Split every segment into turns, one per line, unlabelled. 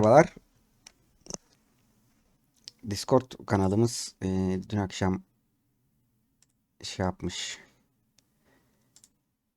Merhabalar. Discord kanalımız e, dün akşam şey yapmış.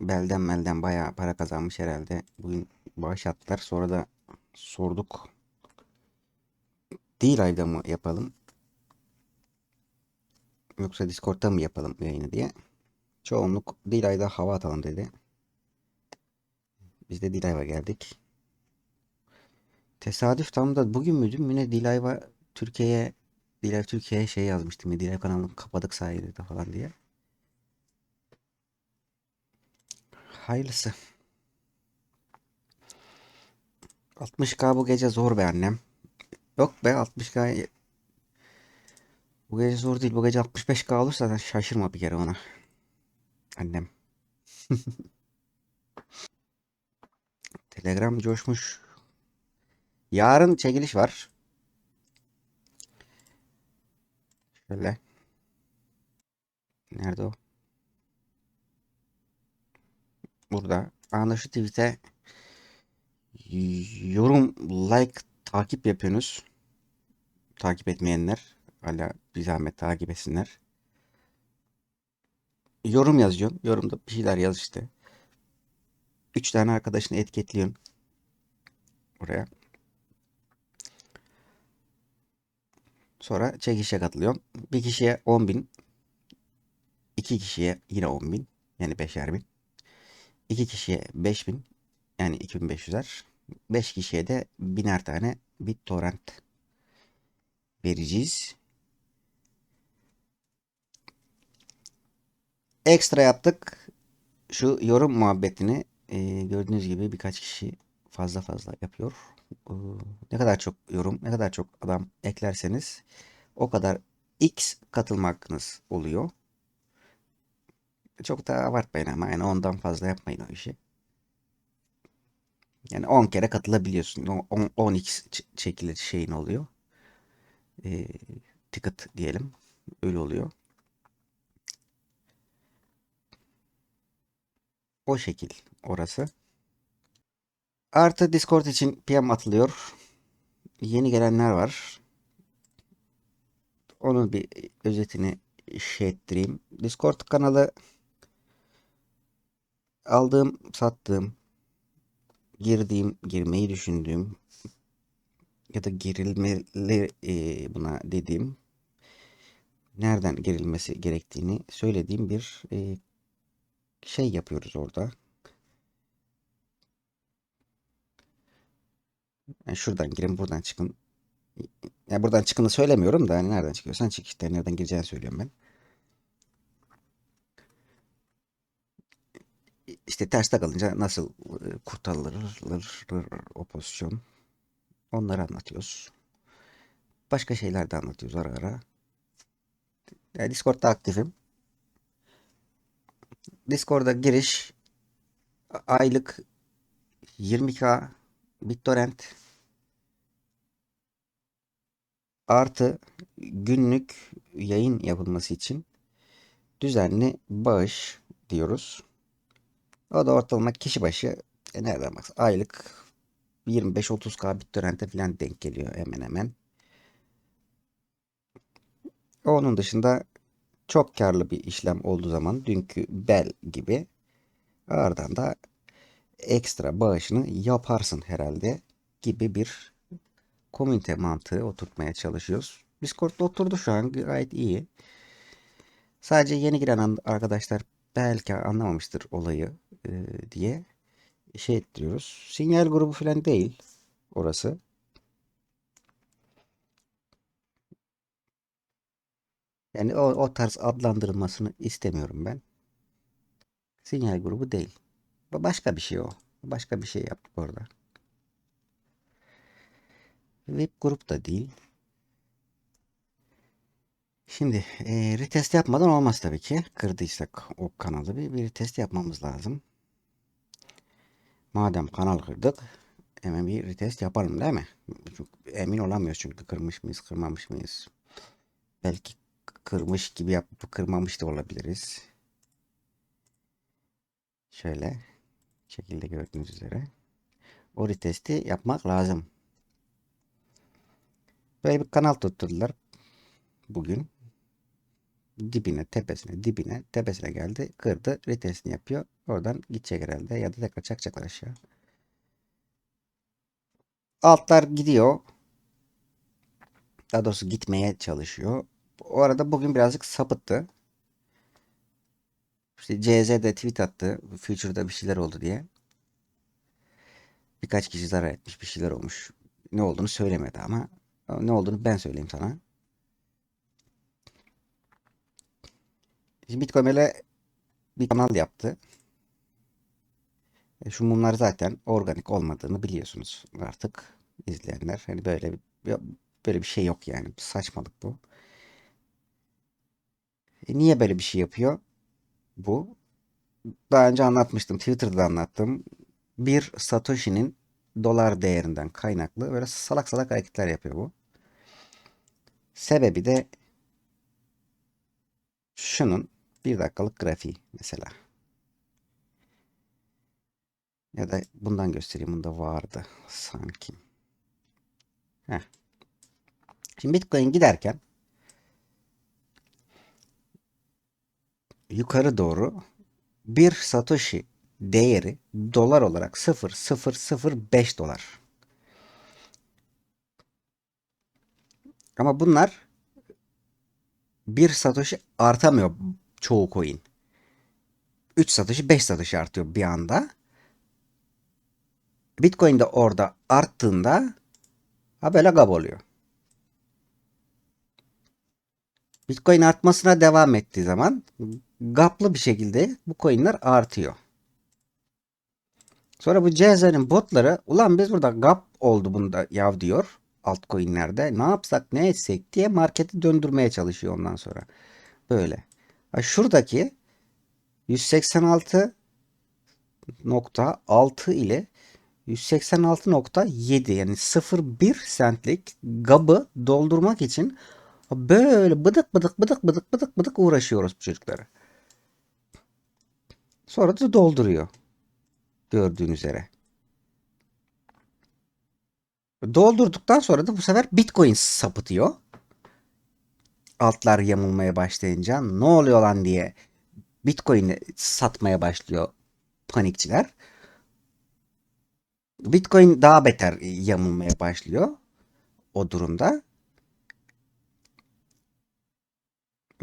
Belden melden bayağı para kazanmış herhalde. Bugün bağış attılar. Sonra da sorduk. Değil ayda mı yapalım? Yoksa Discord'da mı yapalım yayını diye. Çoğunluk değil ayda hava atalım dedi. Biz de Dilayva geldik. Tesadüf tam da bugün müydü? Yine Dilayva Türkiye'ye Dilay Türkiye'ye şey yazmıştım ya Dilay kanalını kapadık sayede falan diye. Hayırlısı. 60k bu gece zor be annem. Yok be 60k bu gece zor değil. Bu gece 65k olursa şaşırma bir kere ona. Annem. Telegram coşmuş. Yarın çekiliş var. Şöyle. Nerede o? Burada. Anda şu tweet'e yorum, like, takip yapıyorsunuz. Takip etmeyenler hala bir zahmet takip etsinler. Yorum yazıyorsun. Yorumda bir şeyler yaz işte. Üç tane arkadaşını etiketliyorsun. Oraya. Sonra çekişe katılıyorsun. Bir kişiye 10 bin. iki kişiye yine 10 bin. Yani 5'er bin. İki kişiye 5 bin. Yani 2500'er. 5 kişiye de biner tane BitTorrent vereceğiz. Ekstra yaptık. Şu yorum muhabbetini e, gördüğünüz gibi birkaç kişi fazla fazla yapıyor. Ne kadar çok yorum, ne kadar çok adam eklerseniz o kadar X katılma hakkınız oluyor. Çok da abartmayın ama yani ondan fazla yapmayın o işi. Yani 10 kere katılabiliyorsun. 10, 10x şekilde şeyin oluyor. E, ticket diyelim. Öyle oluyor. O şekil orası. Artı Discord için PM atılıyor. Yeni gelenler var. Onun bir özetini şey ettireyim. Discord kanalı aldığım, sattığım, girdiğim, girmeyi düşündüğüm ya da girilmeli e, buna dediğim nereden girilmesi gerektiğini söylediğim bir e, şey yapıyoruz orada. Yani şuradan girin, buradan çıkın. Yani buradan çıkını söylemiyorum da hani nereden çıkıyorsan çık işte nereden gireceğini söylüyorum ben. İşte terste kalınca nasıl e, kurtarılır o pozisyon. Onları anlatıyoruz. Başka şeyler de anlatıyoruz ara ara. Yani Discord'da aktifim. Discord'a giriş aylık 20k BitTorrent artı günlük yayın yapılması için düzenli bağış diyoruz. O da ortalama kişi başı e, nereden baksa aylık 25-30k BitTorrent'e falan denk geliyor hemen hemen. Onun dışında çok karlı bir işlem olduğu zaman dünkü bel gibi ardından da ekstra bağışını yaparsın herhalde gibi bir komünite mantığı oturtmaya çalışıyoruz. Discord'da oturdu şu an gayet iyi. Sadece yeni giren arkadaşlar belki anlamamıştır olayı e, diye şey ettiriyoruz. Sinyal grubu falan değil orası. Yani o, o tarz adlandırılmasını istemiyorum ben. Sinyal grubu değil. Başka bir şey o. Başka bir şey yaptık orada. Web grup da değil. Şimdi e, retest yapmadan olmaz tabii ki. Kırdıysak o kanalı bir, bir retest yapmamız lazım. Madem kanal kırdık hemen bir retest yapalım değil mi? Çok emin olamıyoruz çünkü kırmış mıyız kırmamış mıyız. Belki kırmış gibi yapıp kırmamış da olabiliriz. Şöyle şekilde gördüğünüz üzere. O retesti yapmak lazım. Böyle bir kanal tutturdular bugün. Dibine, tepesine, dibine, tepesine geldi. Kırdı. Retestini yapıyor. Oradan gidecek herhalde. Ya da tekrar çakacaklar aşağı. Altlar gidiyor. Daha doğrusu gitmeye çalışıyor. O arada bugün birazcık sapıttı. İşte CZ'de tweet attı. Future'da bir şeyler oldu diye. Birkaç kişi zarar etmiş. Bir şeyler olmuş. Ne olduğunu söylemedi ama ne olduğunu ben söyleyeyim sana. Şimdi Bitcoin böyle bir kanal yaptı. E, Şu mumlar zaten organik olmadığını biliyorsunuz artık izleyenler. Hani böyle bir, böyle bir şey yok yani. Saçmalık bu. E niye böyle bir şey yapıyor? Bu. Daha önce anlatmıştım. Twitter'da da anlattım. Bir Satoshi'nin dolar değerinden kaynaklı böyle salak salak hareketler yapıyor bu. Sebebi de şunun bir dakikalık grafiği mesela. Ya da bundan göstereyim. Bunda vardı sanki. Heh. Şimdi Bitcoin giderken yukarı doğru bir Satoshi değeri dolar olarak 0.005 dolar. Ama bunlar bir Satoshi artamıyor çoğu coin. 3 Satoshi 5 Satoshi artıyor bir anda. Bitcoin de orada arttığında ha böyle gab oluyor. Bitcoin artmasına devam ettiği zaman gaplı bir şekilde bu coinler artıyor. Sonra bu CZ'nin botları ulan biz burada gap oldu bunda yav diyor altcoin'lerde. Ne yapsak ne etsek diye marketi döndürmeye çalışıyor ondan sonra. Böyle. Şuradaki 186.6 ile 186.7 yani 0.1 centlik gabı doldurmak için böyle bıdık bıdık bıdık bıdık bıdık bıdık uğraşıyoruz bu çocukları. Sonra da dolduruyor. Gördüğün üzere. Doldurduktan sonra da bu sefer Bitcoin sapıtıyor. Altlar yamulmaya başlayınca ne oluyor lan diye Bitcoin'i satmaya başlıyor panikçiler. Bitcoin daha beter yamulmaya başlıyor o durumda.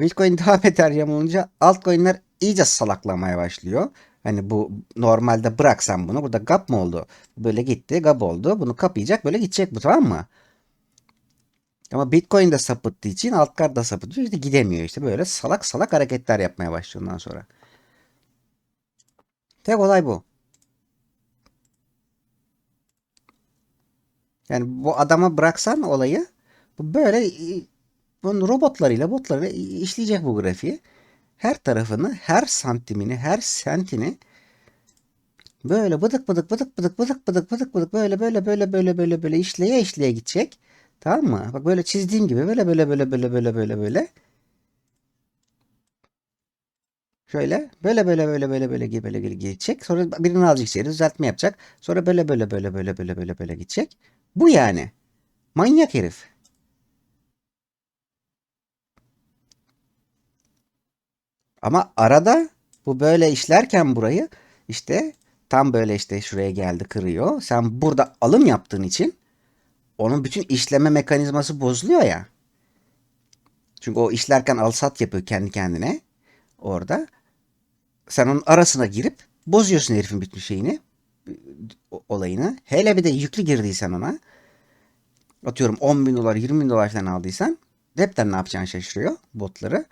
Bitcoin daha beter yamulunca altcoin'ler iyice salaklamaya başlıyor. Hani bu normalde bıraksan bunu burada gap mı oldu? Böyle gitti gap oldu. Bunu kapayacak böyle gidecek bu tamam mı? Ama Bitcoin de sapıttığı için altlar da sapıtıyor. İşte gidemiyor işte böyle salak salak hareketler yapmaya başlıyor sonra. Tek olay bu. Yani bu adama bıraksan olayı bu böyle bunun robotlarıyla botlarıyla işleyecek bu grafiği. Her tarafını, her santimini, her sentini böyle bıdık bıdık bıdık bıdık bıdık bıdık bıdık bıdık böyle böyle böyle böyle böyle böyle işleye işleye gidecek. Tamam mı? Bak böyle çizdiğim gibi böyle böyle böyle böyle böyle böyle böyle. Şöyle böyle böyle böyle böyle böyle böyle böyle gidecek. Sonra birini alacak içeri düzeltme yapacak. Sonra böyle böyle böyle böyle böyle böyle böyle gidecek. Bu yani. Manyak herif. Ama arada bu böyle işlerken burayı işte tam böyle işte şuraya geldi kırıyor. Sen burada alım yaptığın için onun bütün işleme mekanizması bozuluyor ya. Çünkü o işlerken al sat yapıyor kendi kendine orada. Sen onun arasına girip bozuyorsun herifin bütün şeyini olayını. Hele bir de yüklü girdiysen ona atıyorum 10 bin dolar 20 bin dolar falan aldıysan hepten ne yapacağını şaşırıyor botları.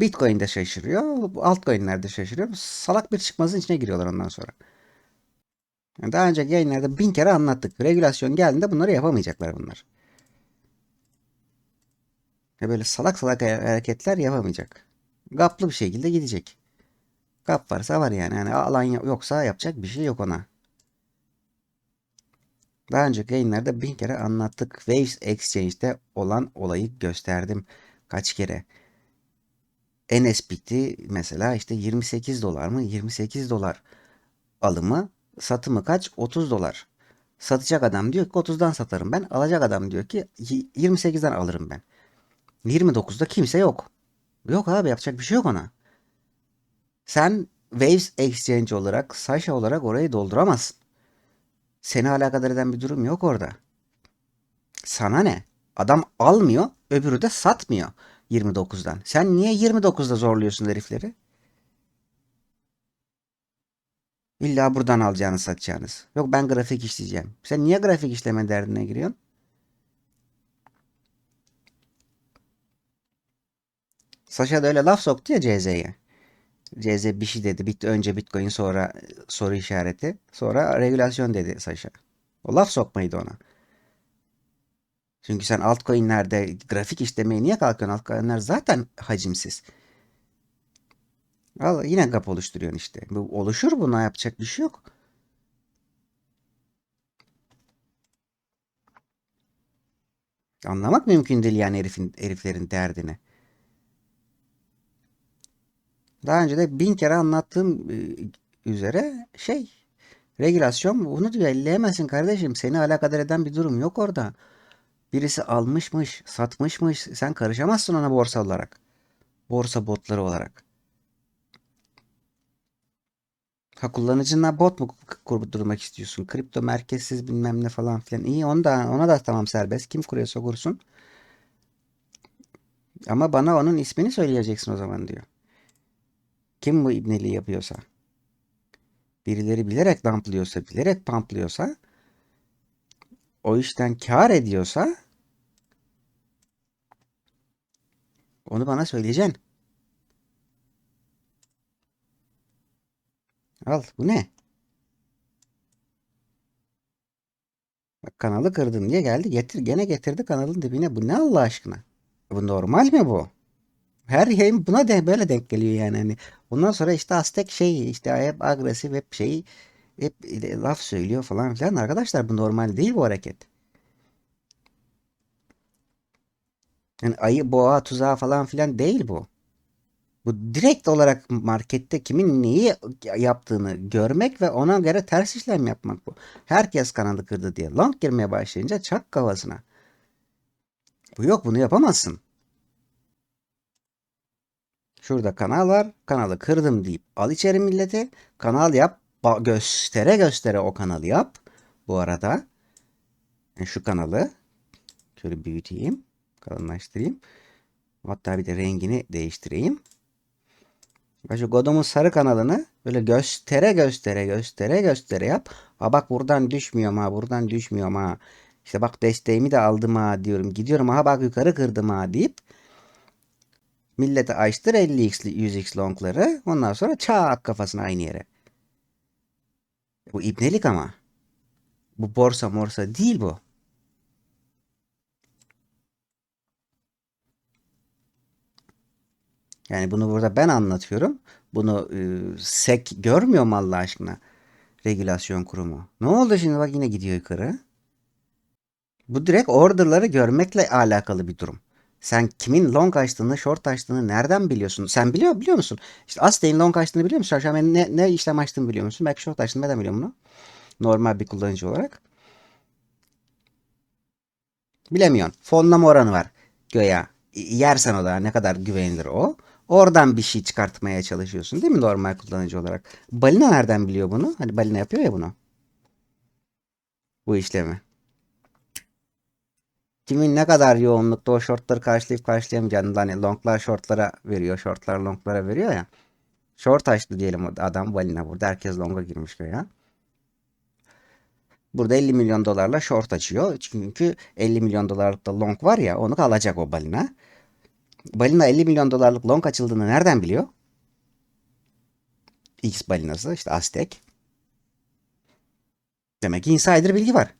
Bitcoin de şaşırıyor. Altcoin'ler de şaşırıyor. Salak bir çıkmazın içine giriyorlar ondan sonra. Yani daha önceki yayınlarda bin kere anlattık. Regülasyon geldiğinde bunları yapamayacaklar bunlar. Ve böyle salak salak hareketler yapamayacak. Gaplı bir şekilde gidecek. Gap varsa var yani. yani alan yoksa yapacak bir şey yok ona. Daha önceki yayınlarda bin kere anlattık. Waves Exchange'de olan olayı gösterdim. Kaç kere. NSPT mesela işte 28 dolar mı? 28 dolar alımı satımı kaç? 30 dolar. Satacak adam diyor ki 30'dan satarım ben. Alacak adam diyor ki 28'den alırım ben. 29'da kimse yok. Yok abi yapacak bir şey yok ona. Sen Waves Exchange olarak, Sasha olarak orayı dolduramazsın. Seni alakadar eden bir durum yok orada. Sana ne? Adam almıyor, öbürü de satmıyor 29'dan. Sen niye 29'da zorluyorsun herifleri? İlla buradan alacağınız satacağınız. Yok ben grafik işleyeceğim. Sen niye grafik işleme derdine giriyorsun? Sasha da öyle laf soktu ya CZ'ye. CZ bir şey dedi. Bitti önce Bitcoin sonra soru işareti. Sonra regülasyon dedi Sasha. O laf sokmaydı ona. Çünkü sen altcoin'lerde grafik işlemeye niye kalkıyorsun? Altcoin'ler zaten hacimsiz. Al yine gap oluşturuyorsun işte. Bu oluşur buna yapacak bir şey yok. Anlamak mümkün değil yani herifin, heriflerin derdini. Daha önce de bin kere anlattığım e, üzere şey regülasyon bunu diyor elleyemezsin kardeşim. Seni alakadar eden bir durum yok orada. Birisi almışmış, satmışmış. Sen karışamazsın ona borsa olarak. Borsa botları olarak. Ha kullanıcına bot mu kurdurmak istiyorsun? Kripto merkezsiz bilmem ne falan filan. İyi onu da, ona da tamam serbest. Kim kuruyorsa kursun. Ama bana onun ismini söyleyeceksin o zaman diyor. Kim bu ibneliği yapıyorsa. Birileri bilerek dumplıyorsa, bilerek pamplıyorsa o işten kar ediyorsa onu bana söyleyeceksin. Al bu ne? Bak kanalı kırdın diye geldi. Getir gene getirdi kanalın dibine. Bu ne Allah aşkına? Bu normal mi bu? Her yayın buna de böyle denk geliyor yani. Hani ondan sonra işte Aztek şey işte hep agresif hep şey hep laf söylüyor falan filan. Arkadaşlar bu normal değil bu hareket. Yani ayı boğa tuzağı falan filan değil bu. Bu direkt olarak markette kimin neyi yaptığını görmek ve ona göre ters işlem yapmak bu. Herkes kanalı kırdı diye long girmeye başlayınca çak kafasına. Bu yok bunu yapamazsın. Şurada kanal var. Kanalı kırdım deyip al içeri milleti. Kanal yap. Göstere göstere o kanalı yap. Bu arada yani şu kanalı şöyle büyüteyim. Kalınlaştırayım. Hatta bir de rengini değiştireyim. Şu Godom'un sarı kanalını böyle göstere göstere göstere göstere yap. Ha bak buradan düşmüyor ha buradan düşmüyor ha. İşte bak desteğimi de aldım ha diyorum. Gidiyorum ha bak yukarı kırdım ha deyip millete açtır 50x 100x longları. Ondan sonra çak kafasına aynı yere. Bu ibnelik ama. Bu borsa morsa değil bu. Yani bunu burada ben anlatıyorum. Bunu e, SEC görmüyor mu Allah aşkına? Regülasyon kurumu. Ne oldu şimdi bak yine gidiyor yukarı. Bu direkt orderları görmekle alakalı bir durum. Sen kimin long açtığını, short açtığını nereden biliyorsun? Sen biliyor biliyor musun? İşte Astey'in long açtığını biliyor musun? An ne, ne işlem açtığını biliyor musun? Belki short açtığını neden biliyorum bunu? Normal bir kullanıcı olarak. Bilemiyorsun. Fonlama oranı var. Göya. Yersen o da ne kadar güvenilir o. Oradan bir şey çıkartmaya çalışıyorsun değil mi normal kullanıcı olarak? Balina nereden biliyor bunu? Hani balina yapıyor ya bunu. Bu işlemi. Kimin ne kadar yoğunlukta o shortları karşılayıp karşılayamayacağını hani longlar shortlara veriyor. Shortlar longlara veriyor ya. Short açtı diyelim adam balina burada. Herkes longa girmiş ya. Burada 50 milyon dolarla short açıyor. Çünkü 50 milyon dolarlık da long var ya onu alacak o balina. Balina 50 milyon dolarlık long açıldığını nereden biliyor? X balinası işte Aztek. Demek ki insider bilgi var.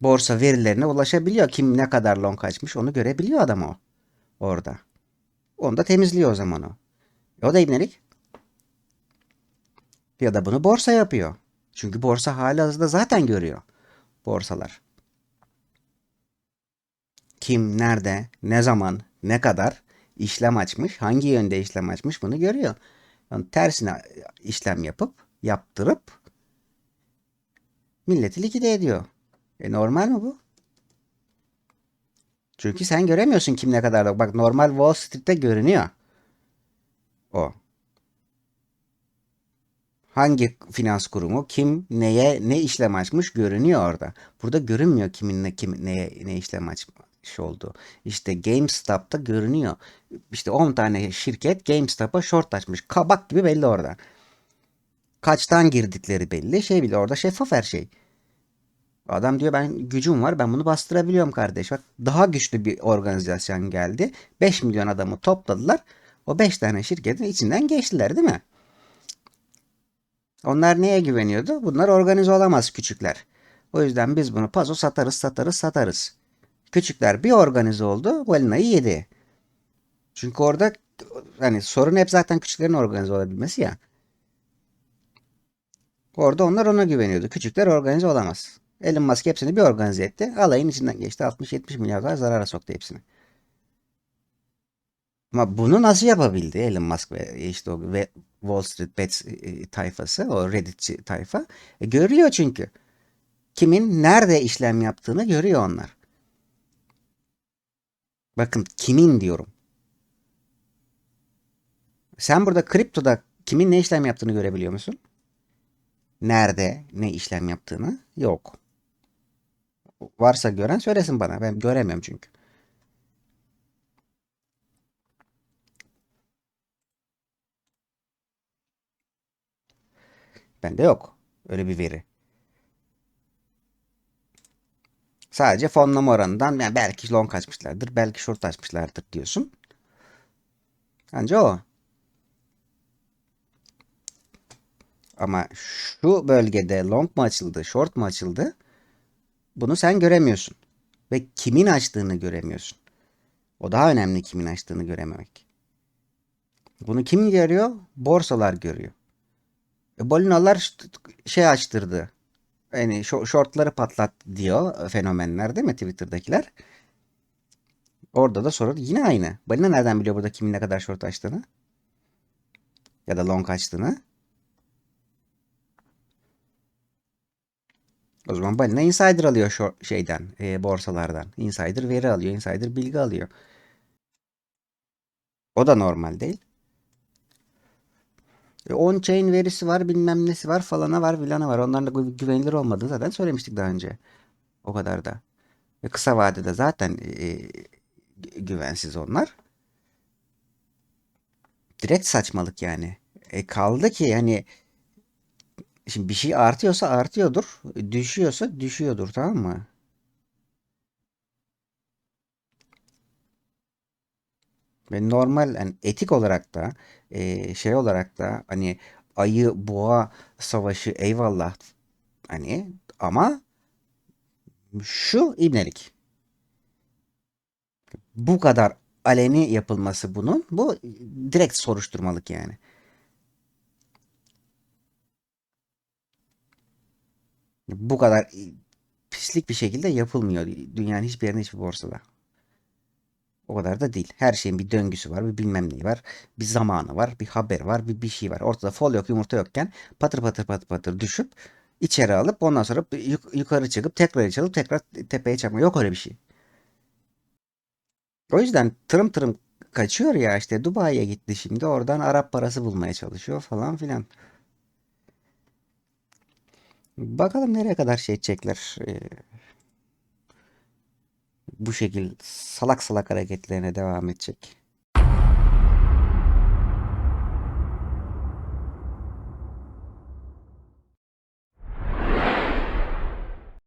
Borsa verilerine ulaşabiliyor. Kim ne kadar long açmış onu görebiliyor adam o. Orada. Onu da temizliyor o zaman o. O da ibnelik. Ya da bunu borsa yapıyor. Çünkü borsa hali hazırda zaten görüyor. Borsalar. Kim, nerede, ne zaman, ne kadar işlem açmış, hangi yönde işlem açmış bunu görüyor. Yani tersine işlem yapıp, yaptırıp Milleti likide ediyor. E normal mi bu? Çünkü sen göremiyorsun kim ne kadar da. Bak normal Wall Street'te görünüyor. O. Hangi finans kurumu kim neye ne işlem açmış görünüyor orada. Burada görünmüyor kimin ne kim neye ne işlem açmış olduğu. İşte GameStop'ta görünüyor. İşte 10 tane şirket GameStop'a short açmış. Kabak gibi belli orada. Kaçtan girdikleri belli. Şey bile orada şeffaf her şey. Adam diyor ben gücüm var ben bunu bastırabiliyorum kardeş. Bak daha güçlü bir organizasyon geldi. 5 milyon adamı topladılar. O 5 tane şirketin içinden geçtiler değil mi? Onlar neye güveniyordu? Bunlar organize olamaz küçükler. O yüzden biz bunu paso satarız satarız satarız. Küçükler bir organize oldu. Balinayı yedi. Çünkü orada hani sorun hep zaten küçüklerin organize olabilmesi ya. Orada onlar ona güveniyordu. Küçükler organize olamaz. Elon Musk hepsini bir organize etti. Alayın içinden geçti. 60-70 milyar dolar zarara soktu hepsini. Ama bunu nasıl yapabildi Elon Musk ve işte o Wall Street Bets e, tayfası, o Redditçi tayfa? E, görüyor çünkü. Kimin nerede işlem yaptığını görüyor onlar. Bakın kimin diyorum. Sen burada kriptoda kimin ne işlem yaptığını görebiliyor musun? Nerede ne işlem yaptığını? Yok. Varsa gören söylesin bana. Ben göremiyorum çünkü. Bende yok. Öyle bir veri. Sadece fonlama oranından yani belki long açmışlardır, belki short açmışlardır diyorsun. Anca o. Ama şu bölgede long mu açıldı, short mu açıldı? Bunu sen göremiyorsun. Ve kimin açtığını göremiyorsun. O daha önemli kimin açtığını görememek. Bunu kim görüyor? Borsalar görüyor. E, balinalar şey açtırdı. Yani shortları patlat diyor fenomenler değil mi Twitter'dakiler? Orada da soru yine aynı. Balina nereden biliyor burada kimin ne kadar short açtığını? Ya da long açtığını? O zaman balina insider alıyor şu şeyden, e, borsalardan. Insider veri alıyor, insider bilgi alıyor. O da normal değil. E, on-chain verisi var, bilmem nesi var, falana var, filana var. Onların da güvenilir olmadığını zaten söylemiştik daha önce. O kadar da. E, kısa vadede zaten e, güvensiz onlar. Direkt saçmalık yani. E, kaldı ki hani Şimdi bir şey artıyorsa artıyordur. Düşüyorsa düşüyordur tamam mı? Ve normal yani etik olarak da e, şey olarak da hani ayı boğa savaşı eyvallah hani ama şu ibnelik. Bu kadar aleni yapılması bunun bu direkt soruşturmalık yani. Bu kadar pislik bir şekilde yapılmıyor dünyanın hiçbir yerinde hiçbir borsada. O kadar da değil. Her şeyin bir döngüsü var, bir bilmem neyi var, bir zamanı var, bir haber var, bir bir şey var. Ortada fol yok, yumurta yokken patır patır patır patır düşüp içeri alıp ondan sonra yuk yukarı çıkıp tekrar içeri tekrar tepeye çakma. Yok öyle bir şey. O yüzden tırım tırım kaçıyor ya işte Dubai'ye gitti şimdi oradan Arap parası bulmaya çalışıyor falan filan. Bakalım nereye kadar şey edecekler. Bu şekil salak salak hareketlerine devam edecek.